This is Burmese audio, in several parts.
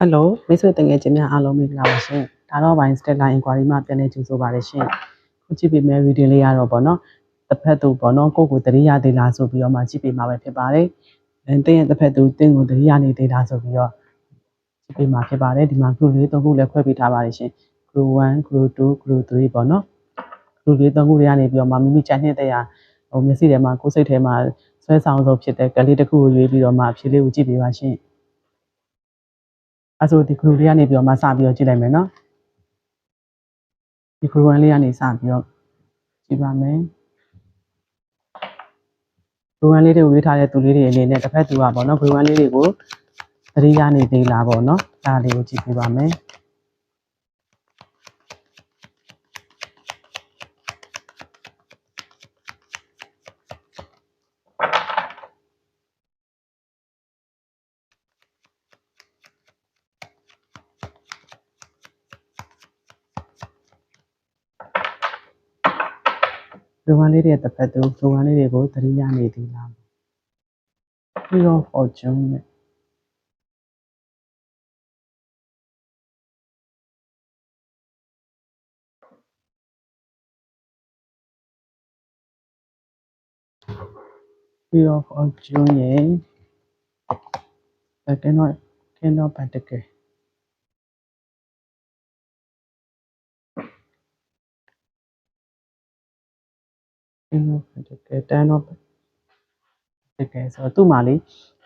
ဟယ်လိုမိတ်ဆွေတငယ်ချင်းများအားလုံးမင်္ဂလာပါရှင်ဒါတော့ဘိုင်း Stella Inquiry မှာပြန်လည်ကြိုဆိုပါရရှင်ခုကြည့်ပေးမယ့် reading လေးရတော့ဗောနော်တစ်ဖက်သူဗောနော်ကိုယ့်ကိုတတိယသေးလားဆိုပြီးတော့မှကြည့်ပေးမှာပဲဖြစ်ပါတယ်အဲတင်းရဲ့တစ်ဖက်သူတင်းကိုတတိယနေသေးလားဆိုပြီးတော့ကြည့်ပေးမှာဖြစ်ပါတယ်ဒီမှာ group လေးသုံးခုလည်းခွဲပေးထားပါတယ်ရှင် group 1 group 2 group 3ဗောနော် group လေးသုံးခုတွေကနေပြီးတော့မှမိမိကြိုက်နေတဲ့ရာဟိုမျက်စိထဲမှာကိုယ်စိတ်ထဲမှာဆွဲဆောင်ဆုံးဖြစ်တဲ့ကလေးတစ်ခုကိုရွေးပြီးတော့မှအဖြေလေးကိုကြည့်ပေးပါရှင် အဲဆိုဒီ group လေးကနေပြီးတော့မှစပြီးတော့ကြည့်လိုက်မယ်နော်ဒီ group 1လေးကနေစပြီးတော့ကြည့်ပါမယ် group 1လေးတွေကိုရွေးထားတဲ့သူလေးတွေအနေနဲ့တစ်ဖက်သူကပေါ့နော် group 1လေးတွေကိုသတိရနေသေးလားပေါ့နော်ဒါလေးကိုကြည့်ပေးပါမယ် လူဝမ်းလေးတွေတစ်ဖက်သူလူဝမ်းလေးတွေကိုသတိရနေသေးလား Wheel of Fortune နဲ့ Wheel of Fortune ရဲ့အဲကျွန်တော်ကျွန်တော်ပ တ်တကယ်ကျွန်တော်ပတ်တကယ်တန်းတော့တကယ်ဆိုတော့သူ့မှာလေ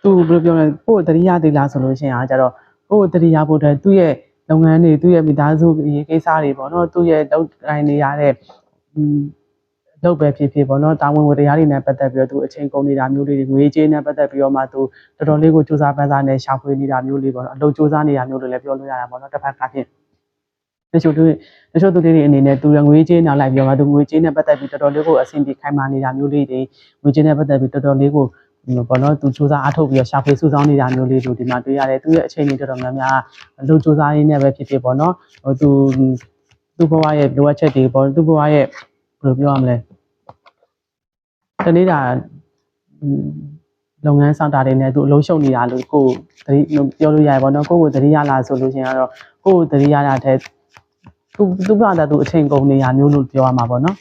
သူဘယ်လိုပြောလဲကိုယ်သတိရသေးလားဆိုလို့ရှိရင်အားကြတော့ကိုယ်သတိရဖို့အတွက်သူ့ရဲ့လုပ်ငန်းတွေသူ့ရဲ့မိသားစုရေးကိစ္စတွေပေါ့နော်သူ့ရဲ့လုပ်ကိုင်နေရတဲ့อืมလုပ်ပဲဖြစ်ဖြစ်ပေါ့နော်တာဝန်ဝတ္တရားတွေနဲ့ပတ်သက်ပြီးတော့သူအချိန်ကုန်နေတာမျိုးလေးတွေငွေကြေးနဲ့ပတ်သက်ပြီးတော့မှသူတော်တော်လေးကိုစူးစမ်းပန်းစားနဲ့ရှာဖွေနေတာမျိုးလေးပေါ့နော်အလုပ်စူးစမ်းနေတာမျိုးတွေလည်းပြောလို့ရတာပေါ့နော်တစ်ဖက်ကဖြင့် တချို့သူတချို့သူတွေအနေနဲ့သူငွေကြေးနောက်လိုက်ပြီးတော့မှသူငွေကြေးနဲ့ပတ်သက်ပြီးတော်တော်လေးကိုအဆင်ပြေခိုင်မာနေတာမျိုးလေးတွေငွေကြေးနဲ့ပတ်သက်ပြီးတော်တော်လေးကိုဘောနော်သူစူးစမ်းအားထုတ်ပြီးတော့ရှာဖွေစုဆောင်းနေတာမျိုးလေးတို့ဒီမှာတွေ့ရတယ်သူရဲ့အချိန်ကြီးတော်တော်များများအလုပ်စူးစမ်းရင်းနဲ့ပဲဖြစ်ဖြစ်ပေါ့နော်ဟိုသူသူ့ဘဝရဲ့လိုအပ်ချက်တွေပေါ့သူ့ဘဝရဲ့ဘယ်လိုပြောရမလဲတနေ့တာလုပ်ငန်းဆောင်တာတွေနဲ့သူအလုံးရှုံနေတာလို့ကိုသတိပြောလို့ရတယ်ပေါ့နော်ကိုကိုသတိရလာဆိုလို့ရှိရင်ကတော့ကိုကိုသတိရတာတဲ့ သူသူ့ဘာသာသူအချိန်ကုန်နေတာမျိုးလို့ပြောရမှာပေါ့နော်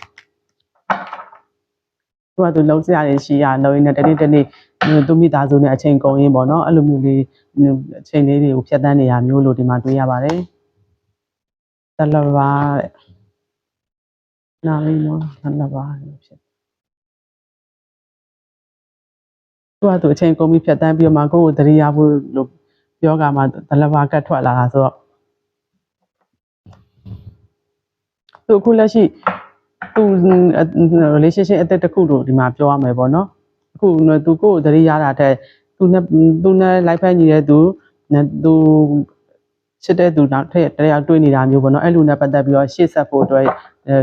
သူကသူလုံးစရာတွေရှိရလုံးရင်းနဲ့တနေ့တနေ့သူမိသားစုနဲ့အချိန်ကုန်ရင်းပေါ့နော်အဲ့လိုမျိုးလေးအချိန်လေးတွေကိုဖြတ်တန်းနေတာမျိုးလို့ဒီမှာတွေ့ရပါတယ်တလဘာတဲ့နားလေးနော်တလဘာလို့ဖြစ်သူကသူအချိန်ကုန်ပြီးဖြတ်တန်းပြီးတော့မှကိုယ့်ကိုသတိရဖို့လို့ပြောကမှတလဘာကတ်ထွက်လာတာဆိုတော့ သူအခုလက်ရှိသူ relationship အသက်တစ်ခုလို့ဒီမှာပြောရမယ်ပေါ့နော်အခုသူကိုယ့်ကိုသတိရတာတဲ့သူနဲ့သူနဲ့လိုက်ဖက်ညီတဲ့သူသူချစ်တဲ့သူနောက်ထပ်တရားတွေ့နေတာမျိုးပေါ့နော်အဲ့လူနဲ့ပတ်သက်ပြီးတော့ရှေ့ဆက်ဖို့အတွက်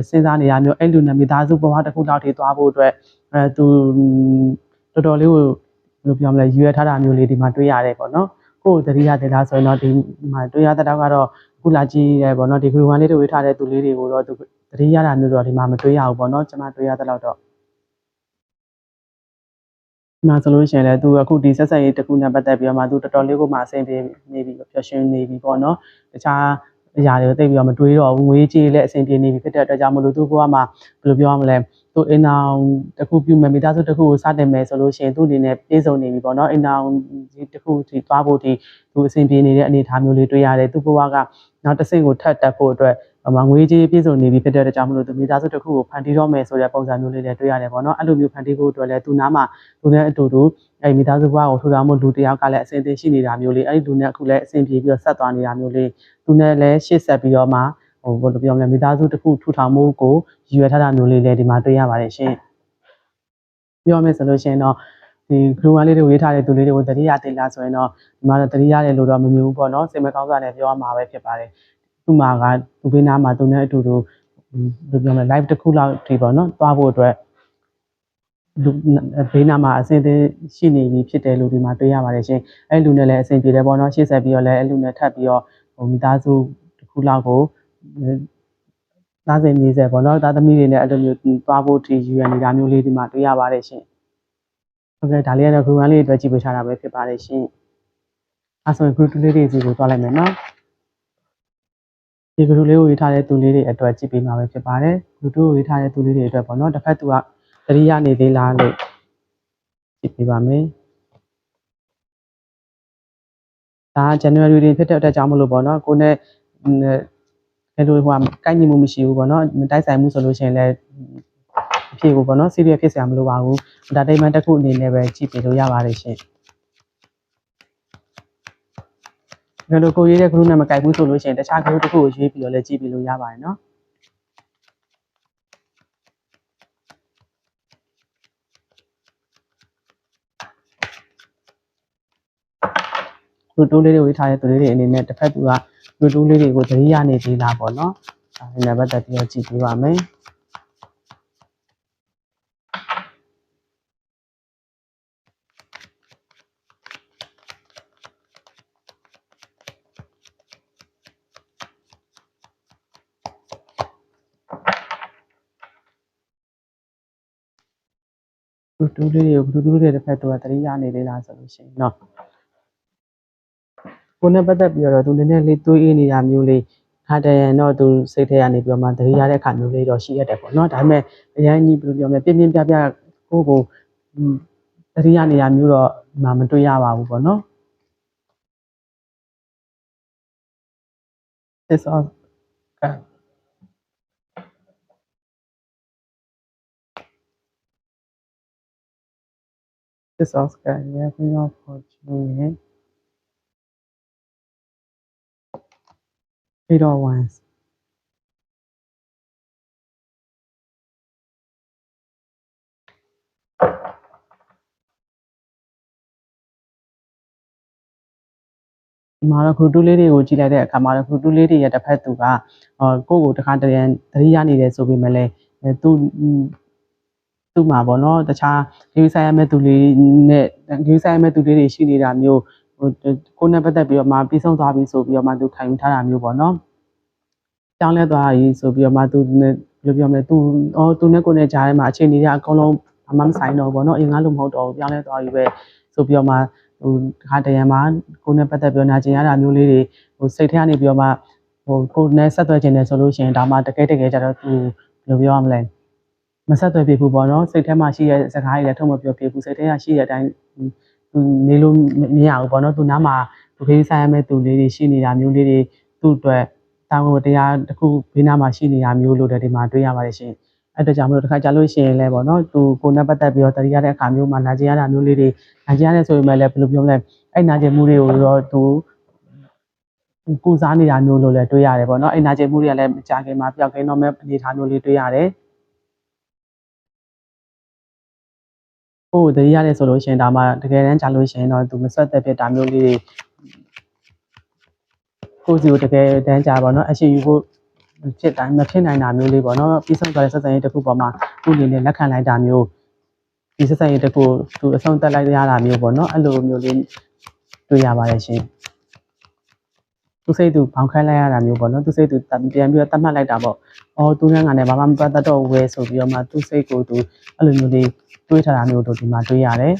စဉ်းစားနေတာမျိုးအဲ့လူနဲ့မိသားစုဘဝတစ်ခုလောက်ထိသွားဖို့အတွက်အဲသူတော်တော်လေးကိုဘယ်လိုပြောမလဲရွေးထားတာမျိုးလေးဒီမှာတွေ့ရတယ်ပေါ့နော် ကိုယ်သတိရတယ်လားဆိုရင်တော့ဒီမှာတွေ့ရတဲ့တော့ကတော့ခုလာကြည့်ရဲပေါ့နော်ဒီ group 1လေးတွေဝေးထားတဲ့သူလေးတွေကိုတော့သူသတိရတာမျိုးတော့ဒီမှာမတွေ့ရဘူးပေါ့နော်ကျွန်မတွေ့ရတဲ့တော့နာဆိုလို့ရှိရင်လည်းသူအခုဒီဆက်ဆက်ရေးတစ်ခုနဲ့ပတ်သက်ပြီးတော့မှသူတော်တော်လေးကိုမှအဆင်ပြေနေပြီပျော်ရွှင်နေပြီပေါ့နော်တခြားအရာတွေကိုသိပြီးတော့မတွေးတော့ဘူးငွေကြေးလည်းအဆင်ပြေနေပြီဖြစ်တဲ့အတွက်ကြောင့်မလို့သူကမှဘယ်လိုပြောရမလဲ သူအိမ်အောင်တစ်ခုပြုမယ်မိသားစုတစ်ခုကိုစတင်မယ်ဆိုလို့ရှိရင်သူ့အနေနဲ့ပြေဆုံးနေပြီပေါ့နော်အိမ်အောင်ဒီတစ်ခုဒီသွားဖို့ဒီသူအဆင်ပြေနေတဲ့အနေအထားမျိုးလေးတွေ့ရတယ်သူ့ဘဝကနောက်တစ်ဆင့်ကိုထပ်တက်ဖို့အတွက်အမငွေကြေးပြည့်စုံနေပြီဖြစ်တဲ့အတွက်ကြောင့်မလို့သူမိသားစုတစ်ခုကိုဖန်တီးတော့မယ်ဆိုတဲ့ပုံစံမျိုးလေးလည်းတွေ့ရတယ်ပေါ့နော်အဲ့လိုမျိုးဖန်တီးဖို့အတွက်လည်းသူနားမှာသူနဲ့အတူတူအဲ့မိသားစုဘဝကိုထူထောင်မှုလူတစ်ယောက်ကလည်းအဆင်သင့်ရှိနေတာမျိုးလေးအဲ့ဒီလူနဲ့အခုလည်းအဆင်ပြေပြီးတော့ဆက်သွားနေတာမျိုးလေးသူနဲ့လည်းရှေ့ဆက်ပြီးတော့မှ ဟိုဘယ်လိုပြောမလဲမိသားစုတစ်ခုထူထောင်မှုကိုရည်ရွယ်ထားတာမျိုးလေးလည်းဒီမှာတွေ့ရပါတယ်ရှင်ပြောမယ်ဆိုလို့ရှိရင်တော့ဒီ group 1လေးတွေဝေးထားတဲ့သူလေးတွေကိုတတိယတင်လာဆိုရင်တော့ဒီမှာတော့တတိယတယ်လို့တော့မမြင်ဘူးပေါ့နော်စိတ်မကောင်းစွာနဲ့ပြောရမှာပဲဖြစ်ပါတယ်သူ့မှာကသူဘေးနားမှာသူနဲ့အတူတူဘယ်လိုပြောမလဲ live တစ်ခုလောက်ဒီပေါ့နော်သွားဖို့အတွက်လူဘေးနားမှာအဆင်သင့်ရှိနေပြီဖြစ်တယ်လို့ဒီမှာတွေ့ရပါတယ်ရှင်အဲ့လူနဲ့လည်းအဆင်ပြေတယ်ပေါ့နော်ရှေ့ဆက်ပြီးတော့လည်းအဲ့လူနဲ့ထပ်ပြီးတော့ဟိုမိသားစုတစ်ခုလောက်ကို သားစဉ်မြေဆက်ပေါ့နော်သားသမီးတွေနဲ့အဲ့လိုမျိုးသွားဖို့ဒီယူရနေတာမျိုးလေးဒီမှာတွေ့ရပါတယ်ရှင်ဟုတ်ကဲ့ဒါလေးကတော့ group 1လေးအတွက်ကြည့်ပေးထားတာပဲဖြစ်ပါတယ်ရှင်အဲအဲဆိုရင် group 2လေးတွေစီကိုသွားလိုက်မယ်နော်ဒီ group လေးကိုရေးထားတဲ့သူလေးတွေအတွက်ကြည့်ပေးမှာပဲဖြစ်ပါတယ် group 2ကိုရေးထားတဲ့သူလေးတွေအတွက်ပေါ့နော်တစ်ဖက်သူကသတိရနေသေးလားလို့ကြည့်ပေးပါမယ်ဒါက January တွင်ဖြစ်တဲ့အတွက်ကြောင့်မလို့ပေါ့နော်ကိုနဲ့ အဲလိုဟိုကိုက်ညီမှုမရှိဘူးပေါ့နော်မတိုက်ဆိုင်မှုဆိုလို့ရှိရင်လည်းအဖြစ်ကိုပေါ့နော် serious ဖြစ်စရာမလိုပါဘူး entertainment တစ်ခုအနေနဲ့ပဲကြည့်ပေးလို့ရပါတယ်ရှင်ဒါလိုကိုရေးတဲ့ group နဲ့မကိုက်ဘူးဆိုလို့ရှိရင်တခြား group တစ်ခုကိုရွေးပြီးတော့လည်းကြည့်ပေးလို့ရပါတယ်နော်လူတိုးလေးတွေဝေးထားတဲ့သူလေးတွေအနေနဲ့တစ်ဖက်သူက လူတိုးလေးတွေကိုသတိရနေသေးလားပေါ့နော်။ဒါနဲ့ပတ်သက်ပြီးတော့ကြည့်ပေးပါမယ်။လူတိုးလေးတွေကိုလူတိုးလေးတွေတစ်ဖက်သူကသတိရနေသေးလားဆိုလို့ရှိရင်နော် ကိုယ်နဲ့ပတ်သက်ပြီးတော့သူနည်းနည်းလေးတွေးအေးနေတာမျိုးလေးခါတရံတော့သူစိတ်ထဲကနေပြီးတော့မှသတိရတဲ့အခါမျိုးလေးတော့ရှိရတယ်ပေါ့နော်ဒါပေမဲ့အရင်ကြီးဘယ်လိုပြောမလဲပြင်းပြင်းပြပြကိုကိုသတိရနေတာမျိုးတော့မမတွေ့ရပါဘူးပေါ့နော် This all okay. This Oscar, yeah, we are fortunate. Eight or ones. ဒီမှာတော့ group 2လေးတွေကိုကြည့်လိုက်တဲ့အခါမှာတော့ group 2လေးတွေရဲ့တစ်ဖက်သူကအော်ကိုယ့်ကိုတခါတရံသတိရနေတယ်ဆိုပေမဲ့လည်းအဲသူသူ့မှာပေါ့နော်တခြားဂိမ်းဆိုင်ရမဲ့သူလေးနဲ့ဂိမ်းဆိုင်ရမဲ့သူလေးတွေရှိနေတာမျိုး ဟိုကိုယ်နဲ့ပတ်သက်ပြီးတော့မှပြီးဆုံးသွားပြီဆိုပြီးတော့မှသူခံယူထားတာမျိုးပေါ့နော်ကြောင်းလဲသွားပြီဆိုပြီးတော့မှသူနဲ့ဘယ်လိုပြောမလဲသူအော်သူနဲ့ကိုယ်နဲ့ကြားထဲမှာအခြေအနေတွေအကုန်လုံးဘာမှမဆိုင်တော့ဘူးပေါ့နော်အင်္ဂါလို့မဟုတ်တော့ဘူးပြောင်းလဲသွားပြီပဲဆိုပြီးတော့မှဟိုတခါတရံမှာကိုယ်နဲ့ပတ်သက်ပြီးတော့နာကျင်ရတာမျိုးလေးတွေဟိုစိတ်ထဲကနေပြီးတော့မှဟိုကိုယ်နဲ့ဆက်သွယ်ခြင်းတယ်ဆိုလို့ရှိရင်ဒါမှတကယ်တကယ်ကြတော့သူဘယ်လိုပြောရမလဲမဆက်သွယ်ပြဘူးပေါ့နော်စိတ်ထဲမှာရှိတဲ့စကားတွေလည်းထုတ်မပြောပြဘူးစိတ်ထဲကရှိတဲ့အတိုင်းသူ နေလို့မရဘူးပေါ့နော်သူနားမှာသူခေးဆိုင်ရမဲ့သူလေးတွေရှိနေတာမျိုးလေးတွေသူ့အတွက်တာဝန်တရားတစ်ခုဘေးနားမှာရှိနေတာမျိုးလို့တဲ့ဒီမှာတွေ့ရပါတယ်ရှင်အဲ့တော့ကြောင့်မလို့တစ်ခါကြာလို့ရှိရင်လည်းပေါ့နော်သူကိုနဲ့ပတ်သက်ပြီးတော့တတိယတဲ့အခါမျိုးမှာနာကျင်ရတာမျိုးလေးတွေနာကျင်ရတယ်ဆိုပေမဲ့လည်းဘယ်လိုပြောမလဲအဲ့နာကျင်မှုတွေကိုတော့သူကိုစားနေတာမျိုးလို့လည်းတွေ့ရတယ်ပေါ့နော်အဲ့နာကျင်မှုတွေကလည်းကြာခင်မှာပျောက်ကင်းတော့မဲ့အနေအထားမျိုးလေးတွေ့ရတယ် ကိုယ်တတိယတဲ့ဆိုလို့ရှိရင်ဒါမှတကယ်တမ်းကြာလို့ရှိရင်တော့သူမဆက်သက်ဖြစ်တာမျိုးလေးတွေကိုစီကိုတကယ်တမ်းကြာပါတော့အရှိယူဖို့ဖြစ်တိုင်းမဖြစ်နိုင်တာမျိုးလေးပေါ့နော်ပြီးဆုံးသွားတဲ့ဆက်ဆံရေးတစ်ခုပေါ်မှာသူ့အနေနဲ့လက်ခံလိုက်တာမျိုးဒီဆက်ဆံရေးတစ်ခုသူအဆုံးသက်လိုက်ရတာမျိုးပေါ့နော်အဲ့လိုမျိုးလေးတွေ့ရပါတယ်ရှင်သူစိတ်သူဘောင်ခိုင်းလိုက်ရတာမျိုးပေါ့နော်သူစိတ်သူပြန်ပြီးတော့တတ်မှတ်လိုက်တာပေါ့အော်သူနဲ့ငါနဲ့ဘာမှမပတ်သက်တော့ဘူးပဲဆိုပြီးတော့မှသူစိတ်ကိုသူအဲ့လိုမျိုးလေး တွေးထားတာမျိုးတို့ဒီမှာတွေ့ရတယ်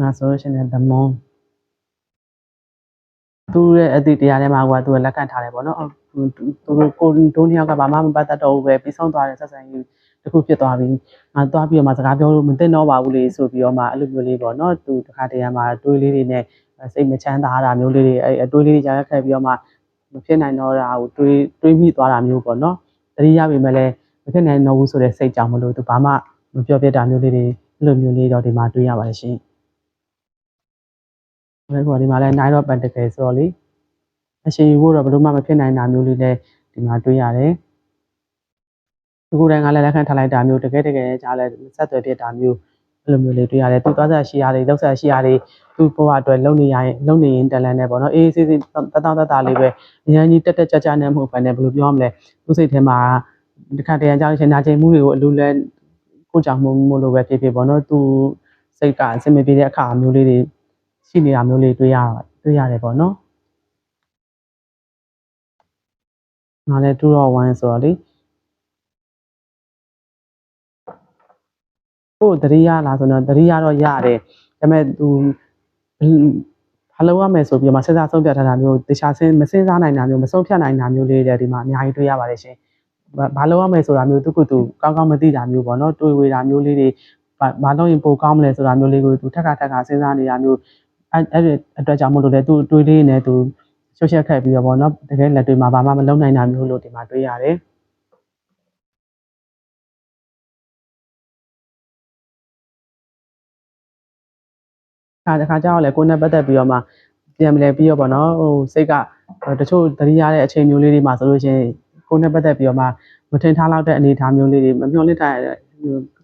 နာဆိုရှင်တဲ့ the moon သူ့ရဲ့အသည့်တရားထဲမှာကသူကလက်ခံထားတယ်ပေါ့နော်သူတို့ကိုတို့နှစ်ယောက်ကဘာမှမပတ်သက်တော့ဘူးပဲပြီးဆုံးသွားတဲ့ဆက်ဆံရေးတစ်ခုဖြစ်သွားပြီငါသွားပြီးတော့မှစကားပြောလို့မသိတော့ပါဘူးလေဆိုပြီးတော့မှအဲ့လိုမျိုးလေးပေါ့နော်သူတခါတည်းမှာတွေးလေးတွေနဲ့စိတ်မချမ်းသာတာမျိုးလေးတွေအဲ့အတွေးလေးတွေကြားခဲ့ပြီးတော့မှ မဖြစ်နိုင်တော့တာကိုတွေးတွေးမိသွားတာမျိုးပေါ့နော်တတိယပေမဲ့လည်းမဖြစ်နိုင်တော့ဘူးဆိုတဲ့စိတ်ကြောင့်မလို့သူဘာမှမပြောပြတာမျိုးလေးတွေအဲ့လိုမျိုးလေးတော့ဒီမှာတွေးရပါတယ်ရှင်အဲ့တော့ဒီမှာလည်း Nine of Pentacles ဆိုတော့လေအရှိန်ဖို့တော့ဘယ်လိုမှမဖြစ်နိုင်တာမျိုးလေးလည်းဒီမှာတွေးရတယ်ဒီကိုယ်တိုင်ကလည်းလက်ခံထားလိုက်တာမျိုးတကယ်တကယ်ကြားလဲဆက်သွယ်ပြတာမျိုး အဲ့လိုမျိုးလေးတွေ့ရတယ်သူသွားဆက်ရှိရတယ်လောက်ဆက်ရှိရတယ်သူ့ဘဝအတွက်လုံနေရရင်လုံနေရင်တလန်နဲ့ပေါ့နော်အေးအေးဆေးဆေးတတောင်းတတလေးပဲအញ្ញကြီးတက်တက်ကြကြနဲ့မဟုတ်ဘဲနဲ့ဘယ်လိုပြောမလဲသူ့စိတ်ထဲမှာဒီခါတရံကြောင်းရှင်နာချိန်မှုတွေကိုအလိုလဲကိုကြောင့်မို့မို့လို့ပဲဖြစ်ဖြစ်ပေါ့နော်သူစိတ်ကအစင်မပြေတဲ့အခါမျိုးလေးတွေရှိနေတာမျိုးလေးတွေ့ရတွေ့ရတယ်ပေါ့နော်ငါလည်း2တော့1ဆိုတော့လေ ကိုယ်တတိယလားဆိုတော့တတိယတော့ရတယ်ဒါပေမဲ့သူဘာလို့ရမယ်ဆိုပြီးမှစဉ်းစားဆုံးဖြတ်ထားတာမျိုးတခြားစဉ်းမစဉ်းစားနိုင်တာမျိုးမဆုံးဖြတ်နိုင်တာမျိုးလေးတွေဒီမှာအများကြီးတွေ့ရပါတယ်ရှင်ဘာလို့ရမယ်ဆိုတာမျိုးသူကသူကောင်းကောင်းမသိတာမျိုးပေါ့နော်တွေးဝေတာမျိုးလေးတွေဘာလို့ရင်ပိုကောင်းမလဲဆိုတာမျိုးလေးကိုသူထက်ခါထက်ခါစဉ်းစားနေတာမျိုးအဲ့အဲ့အတွက်ကြောင့်မို့လို့လေသူတွေးလေးနဲ့သူရှုပ်ရှက်ခက်ပြီးတော့ပေါ့နော်တကယ်လက်တွေမှာဘာမှမလုပ်နိုင်တာမျိုးလို့ဒီမှာတွေ့ရတယ် ခါတစ်ခါကျတော့လေကိုယ်နဲ့ပတ်သက်ပြီးတော့မှပြန်မလဲပြီးတော့ဗောနော်ဟိုစိတ်ကတချို့တတိရတဲ့အချိန်မျိုးလေးတွေမှာဆိုလို့ရှိရင်ကိုယ်နဲ့ပတ်သက်ပြီးတော့မှမထင်ထားလောက်တဲ့အနေအထားမျိုးလေးတွေမမျှော်လင့်ထားတဲ့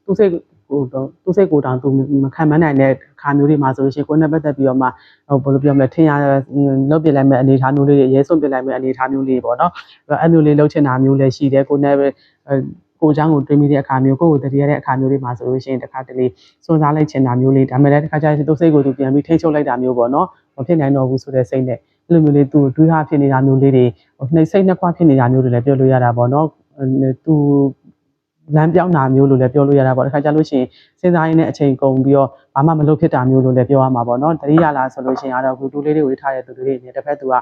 သူစိတ်ဟိုသူစိတ်ကိုတောင်သူမခံမနိုင်တဲ့ခါမျိုးတွေမှာဆိုလို့ရှိရင်ကိုယ်နဲ့ပတ်သက်ပြီးတော့မှဟိုဘယ်လိုပြောမလဲထင်ရလုတ်ပြလိုက်မဲ့အနေအထားမျိုးလေးတွေရဲစွန့်ပြလိုက်မဲ့အနေအထားမျိုးလေးတွေပေါ့နော်အဲ့မျိုးလေးလှုပ်ချင်တာမျိုးလည်းရှိတယ်ကိုယ်နဲ့ပဲ ကိုအကြောင်းကိုတွေးမိတဲ့အခါမျိုးကိုကိုတတိရတဲ့အခါမျိုးတွေမှာဆိုလို့ရှိရင်တစ်ခါတလေစွန့်စားလိုက်ချင်တာမျိုးလေးဒါမှလည်းတစ်ခါကျရင်သူ့စိတ်ကိုသူပြန်ပြီးထိ ंछ ုပ်လိုက်တာမျိုးပေါ့နော်မဖြစ်နိုင်တော့ဘူးဆိုတဲ့စိတ်နဲ့အဲ့လိုမျိုးလေးသူ့တွေးဟာဖြစ်နေတာမျိုးလေးတွေနှိပ်စိတ်နှစ်ခွဖြစ်နေတာမျိုးတွေလည်းပြောလို့ရတာပေါ့နော်သူလမ်းပြောင်းတာမျိုးလို့လည်းပြောလို့ရတာပေါ့တခါကြလို့ရှိရင်စဉ်းစားရင်းနဲ့အချိန်ကုန်ပြီးတော့ဘာမှမလုပ်ဖြစ်တာမျိုးလို့လည်းပြောရမှာပေါ့နော်တတိယလာဆိုလို့ရှိရင်ကတော့ဂူတူလေးတွေကိုဝေးထားတဲ့သူတွေအနေနဲ့တစ်ဖက်သူက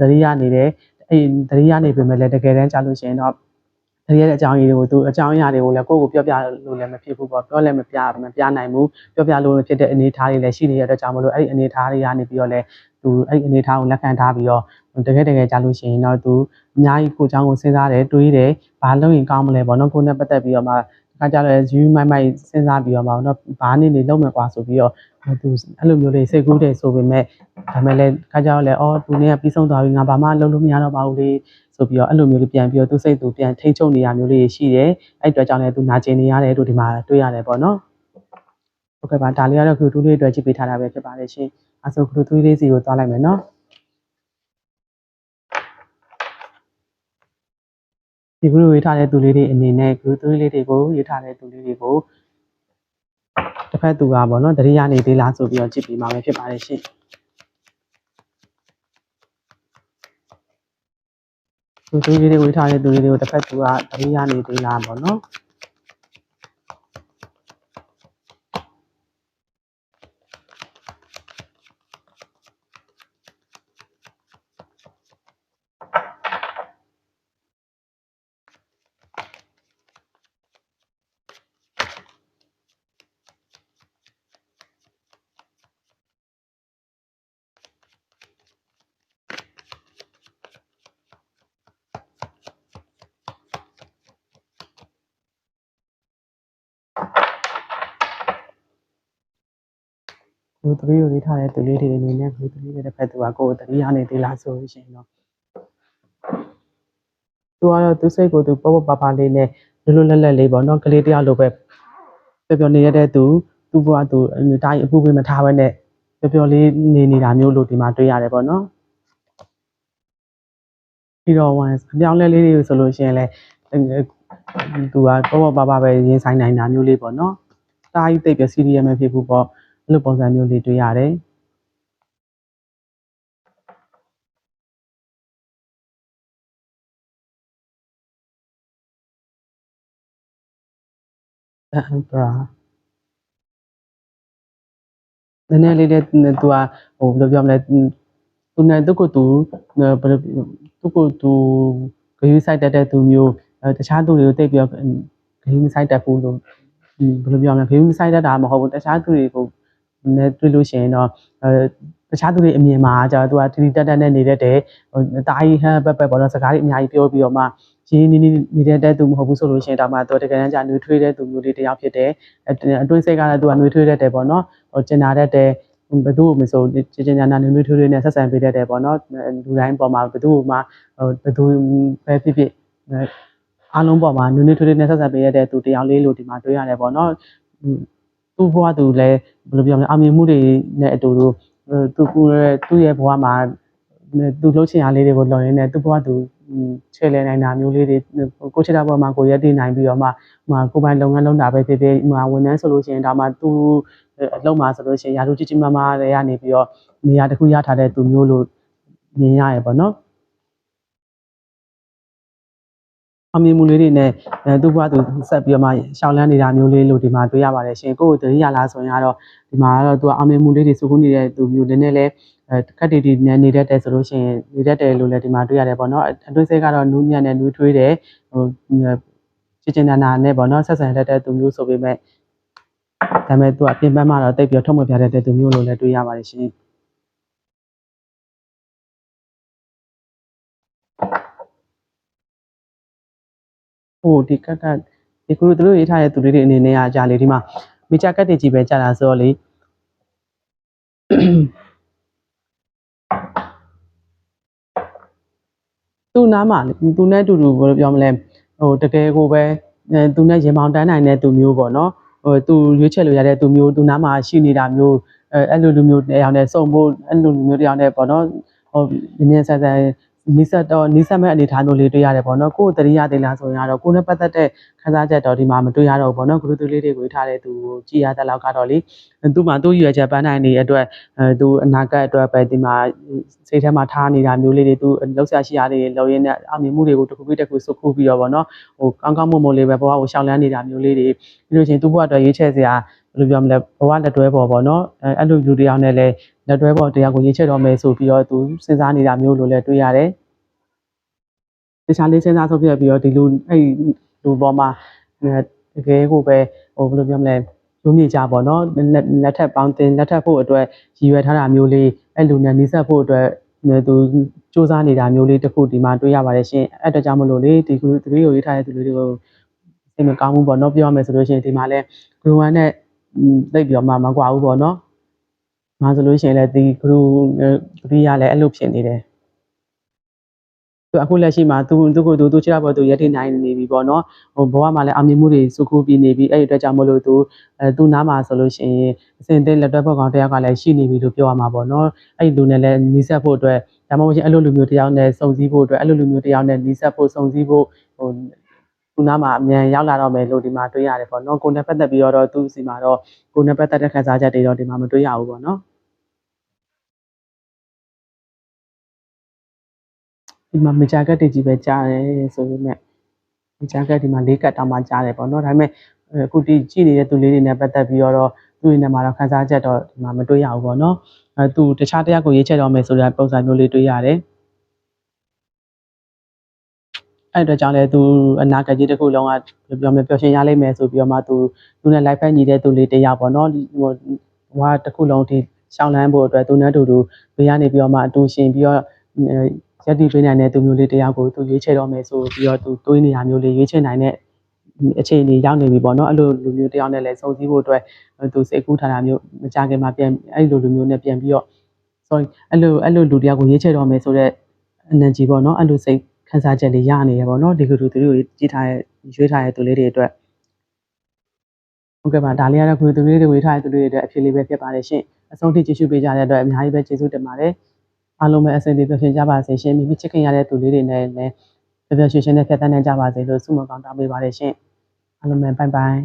တတိယနေတယ်အဲတတိယနေပြင်မဲ့လည်းတကယ်တမ်းကြလို့ရှိရင်တော့ တတိယတဲ့အကြောင်းအရာတွေကိုသူအကြောင်းအရာတွေကိုလည်းကိုယ့်ကိုပြောပြလို့လည်းမဖြစ်ဘူးပေါ့ပြောလည်းမပြမပြနိုင်ဘူးပြောပြလို့မဖြစ်တဲ့အနေအထားတွေလည်းရှိနေတဲ့အတွက်ကြောင့်မလို့အဲ့ဒီအနေအထားတွေကနေပြီးတော့လည်းသူအဲ့ဒီအနေအထားကိုလက်ခံထားပြီးတော့တကယ်တကယ်ကြာလို့ရှိရင်တော့သူအများကြီးကိုအကြောင်းကိုစဉ်းစားတယ်တွေးတယ်ဘာလုပ်ရင်ကောင်းမလဲပေါ့နော်ကိုယ်နဲ့ပတ်သက်ပြီးတော့မှအခါကျတော့ယူမိုက်မိုက်စဉ်းစားပြီးတော့မှတော့ဘာနေနေလုံးမယ်ကွာဆိုပြီးတော့သူအဲ့လိုမျိုးလေးစိတ်ကူးတယ်ဆိုပေမဲ့ဒါမဲ့လည်းခါကျတော့လည်းအော်သူနဲ့ပြီးဆုံးသွားပြီငါဘာမှလုပ်လို့မရတော့ပါဘူးလေ ဆိုပြီးတော့အဲ့လိုမျိုးလေးပြန်ပြီးတော့သူစိတ်သူပြန်ထိန်ချုပ်နေရမျိုးလေးရှိတယ်အဲ့အတွက်ကြောင့်လည်းသူနာကျင်နေရတယ်လို့ဒီမှာတွေ့ရတယ်ပေါ့နော်ဟုတ်ကဲ့ပါဒါလေးကတော့ခရူတူးလေးအတွက်ကြည့်ပေးထားတာပဲဖြစ်ပါတယ်ရှင်အဲဆိုခရူတူးလေးစီကိုသွားလိုက်မယ်နော်ဒီဂရုရေးထားတဲ့သူလေးတွေအနေနဲ့ဂရုသွေးလေးတွေကိုရေးထားတဲ့သူလေးတွေကိုတစ်ဖက်သူကပေါ့နော်တတိယနေသေးလားဆိုပြီးတော့ကြည့်ပြီးမှပဲဖြစ်ပါတယ်ရှင် သူသွေးလေးတွေဝေးထားတဲ့သူလေးတွေကိုတစ်ဖက်သူကတတိယနေသေးလားပေါ့နော် ကိုသတိကိုရေးထားတဲ့သူလေးတွေအနေနဲ့ကိုသတိတွေတစ်ဖက်သူကကိုသတိရနေသေးလားဆိုလို့ရှိရင်တော့သူကတော့သူစိတ်ကိုသူပေါ့ပေါ့ပါပါလေးနဲ့လွတ်လွတ်လပ်လပ်လေးပေါ့နော်ကလေးတယောက်လိုပဲပျော်ပျော်နေရတဲ့သူသူ့ဘဝသူတားအပူပေးမထားဘဲနဲ့ပျော်ပျော်လေးနေနေတာမျိုးလို့ဒီမှာတွေ့ရတယ်ပေါ့နော်ပြီးတော့ once အပြောင်းလဲလေးတွေဆိုလို့ရှိရင်လည်းသူကပေါ့ပေါ့ပါပါပဲရင်ဆိုင်နိုင်တာမျိုးလေးပေါ့နော်တားကြီးတိတ်ပြစီရီယမဖြစ်ဘူးပေါ့ အဲ့လိုပုံစံမျိုးလေးတွေ့ရတယ်အဲ့ဒါနည်းနည်းလေးတဲ့သူကဟိုဘယ်လိုပြောမလဲသူနဲ့သူကိုသူဘယ်လိုသူကိုသူဂရုစိုက်တတ်တဲ့သူမျိုးတခြားသူတွေကိုတိတ်ပြီးတော့ဂရုမစိုက်တတ်ဘူးလို့ဘယ်လိုပြောမလဲဂရုမစိုက်တတ်တာမဟုတ်ဘူးတခြားသူတွေကို နဲ့တွေ့လို့ရှိရင်တော့အဲတခြားသူတွေအမြင်မှာကျတော့သူကတီတီတက်တက်နဲ့နေတတ်တယ်ဟိုတားကြီးဟမ်ပက်ပက်ပေါ့နော်စကားတွေအများကြီးပြောပြီးတော့မှရင်းနေနေနေတဲ့တဲ့သူမဟုတ်ဘူးဆိုလို့ရှိရင်ဒါမှသူတကယ်တမ်းကျနှွေးထွေးတဲ့သူမျိုးလေးတစ်ယောက်ဖြစ်တယ်အတွင်းစိတ်ကလည်းသူကနှွေးထွေးတတ်တယ်ပေါ့နော်ဟိုကျင်နာတတ်တယ်ဘယ်သူ့မဆိုချင်ချင်ညာနာနှွေးထွေးထွေးနဲ့ဆက်ဆံပေးတတ်တယ်ပေါ့နော်လူတိုင်းပေါ်မှာဘယ်သူ့မှဟိုဘယ်သူပဲဖြစ်ဖြစ်အားလုံးပေါ်မှာနှွေးနှွေးထွေးထွေးနဲ့ဆက်ဆံပေးရတဲ့သူတယောက်လေးလို့ဒီမှာတွေ့ရတယ်ပေါ့နော် သူ့ဘဝသူလည်းဘယ်လိုပြောမလဲအောင်မြင်မှုတွေနဲ့အတူတူသူကသူ့ရဲ့ဘဝမှာသူလှုပ်ချင်ရလေးတွေကိုလော်ရင်းနဲ့သူ့ဘဝသူချဲလဲနိုင်တာမျိုးလေးတွေကိုချစ်တာဘဝမှာကိုရက်တည်နိုင်ပြီးတော့မှကိုပိုင်လုပ်ငန်းလုပ်တာပဲဖြစ်ဖြစ်ဝန်ထမ်းဆိုလို့ရှိရင်ဒါမှသူအလုပ်မှာဆိုလို့ရှိရင်ရာထူးကြီးကြီးမားမားတွေကနေပြီးတော့နေရာတစ်ခုရထားတဲ့သူမျိုးလို့မြင်ရရပေါ့နော် အောင်မြင်မှုလေးတွေနဲ့အဲသူ့ဘဝသူဆက်ပြီးတော့မှရှောင်လန်းနေတာမျိုးလေးလို့ဒီမှာတွေ့ရပါတယ်ရှင်ကိုယ့်ကိုယ်တတိယလားဆိုရင်ကတော့ဒီမှာကတော့သူကအောင်မြင်မှုလေးတွေစုခုနေတဲ့သူမျိုးနည်းနည်းလေးအဲခက်တီတီနဲ့နေတတ်တယ်ဆိုလို့ရှိရင်နေတတ်တယ်လို့လည်းဒီမှာတွေ့ရတယ်ပေါ့နော်အတွင်းစိတ်ကတော့နူးညံ့နဲ့နူးထွေးတယ်ဟိုချစ်ချင်နာနာနဲ့ပေါ့နော်ဆက်ဆံတတ်တဲ့သူမျိုးဆိုပေမဲ့ဒါပေမဲ့သူကပြင်ပန်းမှတော့တိတ်ပြီးတော့ထုံးမပြတတ်တဲ့သူမျိုးလို့လည်းတွေ့ရပါတယ်ရှင် ဟိုဒီကက်ကဒီကုတို့တို့ရေးထားတဲ့သူလေးတွေအနေနဲ့ကကြာလေဒီမှာမီချာကတ်တွေကြီးပဲကြာတာဆိုတော့လေသူ့နားမှာလေသူနဲ့အတူတူဘယ်လိုပြောမလဲဟိုတကယ်ကိုပဲအဲသူနဲ့ရင်မောင်တန်းနိုင်တဲ့သူမျိုးပေါ့နော်ဟိုသူရွေးချယ်လို့ရတဲ့သူမျိုးသူနားမှာရှိနေတာမျိုးအဲအဲ့လိုလူမျိုးတယောက်နဲ့စုံဖို့အဲ့လိုလူမျိုးတယောက်နဲ့ပေါ့နော်ဟိုမြင်ဆန်ဆန် နိစ္စတော့နိစ္စမဲ့အနေထားမျိုးလေးတွေ့ရတယ်ပေါ့နော်ကိုယ်တရိယာသေးလားဆိုရင်ကတော့ကိုယ်နဲ့ပတ်သက်တဲ့ခန်းစားချက်တော့ဒီမှာမတွေ့ရတော့ဘူးပေါ့နော်ဂရုသူလေးတွေကိုထားတဲ့သူကိုကြည်ရတဲ့လောက်ကတော့လေသူ့မှာသူ့ရွယ်ချက်ပန်းနိုင်နေတဲ့အတွက်အဲသူအနာဂတ်အတွက်ပဲဒီမှာစိတ်ထဲမှာထားနေတာမျိုးလေးတွေသူလောက်ဆရာရှိရတဲ့လောက်ရင်းနဲ့အမြင်မှုတွေကိုတစ်ခုပြီးတစ်ခုစုခုပြီးတော့ပေါ့နော်ဟိုကောင်းကောင်းမွန်မွန်လေးပဲဘဝကိုရှောင်လန်းနေတာမျိုးလေးတွေပြီးလို့ချင်းသူ့ဘဝအတွက်ရွေးချယ်စရာဘယ်လိုပြောမလဲဘဝလက်တွဲပေါ်ပေါ့နော်အဲအဲ့လိုလူတယောက်နဲ့လည်းလက်တွဲပေါ်တရားကိုရွေးချယ်တော့မယ်ဆိုပြီးတော့သူစဉ်းစားနေတာမျိုးလိုလည်းတွေ့ရတယ်တခြားလေးစဉ်းစားဆုံးဖြတ်ပြီးတော့ဒီလူအဲ့လူပေါ်မှာတကယ်ကိုပဲဟိုဘယ်လိုပြောမလဲရုံးမြေကြပေါ့နော်လက်ထက်ပေါင်းတင်လက်ထက်ဖို့အတွက်ရည်ရွယ်ထားတာမျိုးလေးအဲ့လူနဲ့နှိစက်ဖို့အတွက်သူစူးစမ်းနေတာမျိုးလေးတစ်ခုဒီမှာတွေ့ရပါတယ်ရှင်အဲ့အတွက်ကြောင့်မလို့လေဒီကူတပည့်ကိုရေးထားတဲ့သူလေးတွေကိုစိတ်မကောင်းဘူးပေါ့နော်ပြောရမယ်ဆိုလို့ရှိရင်ဒီမှာလဲ group 1နဲ့ သိပြီးတော့မှမကွာဘူးပေါ့နော်။မှာဆိုလို့ရှိရင်လည်းဒီ group တပည့်ရလည်းအဲ့လိုဖြစ်နေတယ်။သူအခုလက်ရှိမှာသူသူကိုသူသူချစ်ရပေါ်သူရက်ထိနိုင်နေပြီပေါ့နော်ဟိုဘဝမှာလည်းအောင်မြင်မှုတွေစုခုပြီးနေပြီအဲ့ဒီအတွက်ကြောင့်မလို့သူအဲသူနားမှာဆိုလို့ရှိရင်အစင်သိလက်တွဲပေါ်ကောင်တယောက်ကလည်းရှိနေပြီလို့ပြောရမှာပေါ့နော်အဲ့ဒီလူနဲ့လည်းနီးစပ်ဖို့အတွက်ဒါမှမဟုတ်ရင်အဲ့လိုလူမျိုးတယောက်နဲ့စုံစည်းဖို့အတွက်အဲ့လိုလူမျိုးတယောက်နဲ့နီးစပ်ဖို့စုံစည်းဖို့ဟို သူနားမှာအမြန်ရောက်လာတော့မယ်လို့ဒီမှာတွေ့ရတယ်ပေါ့နော်ကိုယ်နဲ့ပတ်သက်ပြီးတော့သူ့စီမှာတော့ကိုယ်နဲ့ပတ်သက်တဲ့ခန်းစားချက်တွေတော့ဒီမှာမတွေ့ရဘူးပေါ့နော်ဒီမှာမကြာကတ်တွေကြီးပဲကြားတယ်ဆိုပေမဲ့မကြာကတ်ဒီမှာ၄ကတ်တောင်မှကြားတယ်ပေါ့နော်ဒါပေမဲ့အခုဒီကြည့်နေတဲ့သူလေးတွေနဲ့ပတ်သက်ပြီးတော့သူ့ရဲ့မှာတော့ခန်းစားချက်တော့ဒီမှာမတွေ့ရဘူးပေါ့နော်အဲသူတခြားတစ်ယောက်ကိုရေးချက်တော့မယ်ဆိုတဲ့ပုံစံမျိုးလေးတွေ့ရတယ် အဲ့အတွက်ကြောင့်လည်းသူအနာဂတ်ကြီးတစ်ခုလုံးကပြောမယ်ပျော်ရွှင်ရလိမ့်မယ်ဆိုပြီးတော့မှသူသူနဲ့ live ဖက်ညီတဲ့သူလေးတယောက်ပေါ့နော်ဟိုဟိုတစ်ခုလုံးဒီရှောင်းလန်းဖို့အတွက်သူနဲ့တူတူဘေးကနေပြီးတော့မှအတူရှင်ပြီးတော့ရက်တီပေးနိုင်တဲ့သူမျိုးလေးတယောက်ကိုသူရွေးချယ်တော့မယ်ဆိုပြီးတော့သူတွေးနေတာမျိုးလေးရွေးချယ်နိုင်တဲ့အခြေအနေရောက်နေပြီပေါ့နော်အဲ့လိုလူမျိုးတယောက်နဲ့လည်းစုံစည်းဖို့အတွက်သူစိတ်ကူးထားတာမျိုးမကြခင်မှာပြန်အဲ့လိုလူမျိုးနဲ့ပြန်ပြီးတော့ sorry အဲ့လိုအဲ့လိုလူတယောက်ကိုရွေးချယ်တော့မယ်ဆိုတော့ energy ပေါ့နော်အဲ့လိုစိတ် ခန်းစားချက်လေးရနေရပေါ့နော်ဒီကလူသူတွေကိုကြည့်ထားရဲ့ရွေးထားရဲ့သူလေးတွေအတွက်ဟုတ်ကဲ့ပါဒါလေးကတော့ခုသူလေးတွေဝေးထားတဲ့သူလေးတွေအတွက်အဖြစ်လေးပဲဖြစ်ပါတယ်ရှင်အဆုံးထိကျေးဇူးပေးကြတဲ့အတွက်အများကြီးပဲကျေးဇူးတင်ပါတယ်အားလုံးပဲအဆင်ပြေဖြစ်ကြပါစေရှင်မိမိချစ်ခင်ရတဲ့သူလေးတွေနဲ့လည်းပျော်ပျော်ရွှင်ရွှင်နဲ့ဖြတ်သန်းနိုင်ကြပါစေလို့ဆုမကောင်းတောင်းပေးပါတယ်ရှင်အားလုံးပဲဘိုင်ဘိုင်